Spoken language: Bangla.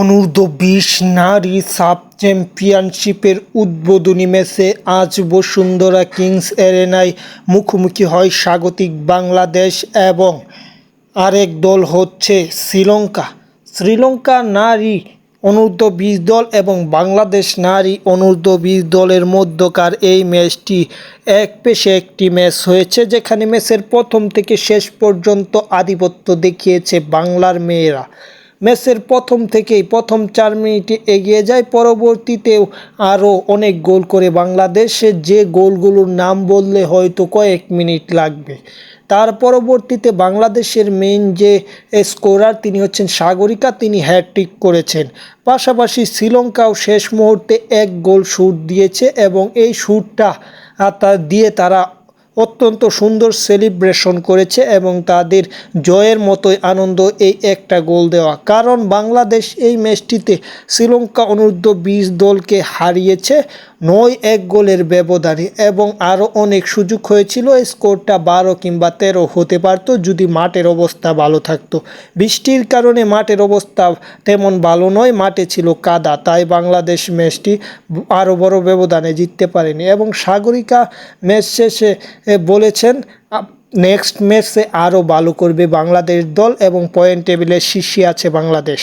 অনূর্ধ্ব বিশ নারী সাব চ্যাম্পিয়নশিপের উদ্বোধনী ম্যাচে আজ বসুন্ধরা কিংস এরেনায় মুখোমুখি হয় স্বাগতিক বাংলাদেশ এবং আরেক দল হচ্ছে শ্রীলঙ্কা। শ্রীলঙ্কা নারী অনূর্ধ্ব বিশ দল এবং বাংলাদেশ নারী অনূর্ধ্ব বিশ দলের মধ্যকার এই ম্যাচটি এক পেশে একটি ম্যাচ হয়েছে, যেখানে ম্যাচের প্রথম থেকে শেষ পর্যন্ত আধিপত্য দেখিয়েছে বাংলার মেয়েরা। ম্যাচের প্রথম থেকেই প্রথম চার মিনিটে এগিয়ে যায়। পরবর্তীতেও আরও অনেক গোল করে বাংলাদেশে যে গোলগুলোর নাম বললে হয়তো কয়েক মিনিট লাগবে। তার পরবর্তীতে বাংলাদেশের মেইন যে স্কোরার তিনি হচ্ছেন সাগরিকা, তিনি হ্যাট্রিক করেছেন। পাশাপাশি শ্রীলঙ্কাও শেষ মুহূর্তে এক গোল শ্যুট দিয়েছে এবং এই শ্যুটটা তার দিয়ে তারা অত্যন্ত সুন্দর সেলিব্রেশন করেছে এবং তাদের জয়ের মতোই আনন্দ এই একটা গোল দেওয়া। কারণ বাংলাদেশ এই ম্যাচটিতে শ্রীলঙ্কা অনূর্ধ্ব বিশ দলকে হারিয়েছে নয় এক গোলের ব্যবধানে এবং আরও অনেক সুযোগ হয়েছিল স্কোরটা বারো কিংবা তেরো হতে পারত যদি মাঠের অবস্থা ভালো থাকতো। বৃষ্টির কারণে মাঠের অবস্থা তেমন ভালো নয়, মাঠে ছিল কাদা, তাই বাংলাদেশ ম্যাচটি আরও বড় ব্যবধানে জিততে পারেনি এবং সাগরিকা ম্যাচ শেষে বলেছেন নেক্সট ম্যাচে আরও ভালো করবে বাংলাদেশ দল এবং পয়েন্ট টেবিলের শীর্ষে আছে বাংলাদেশ।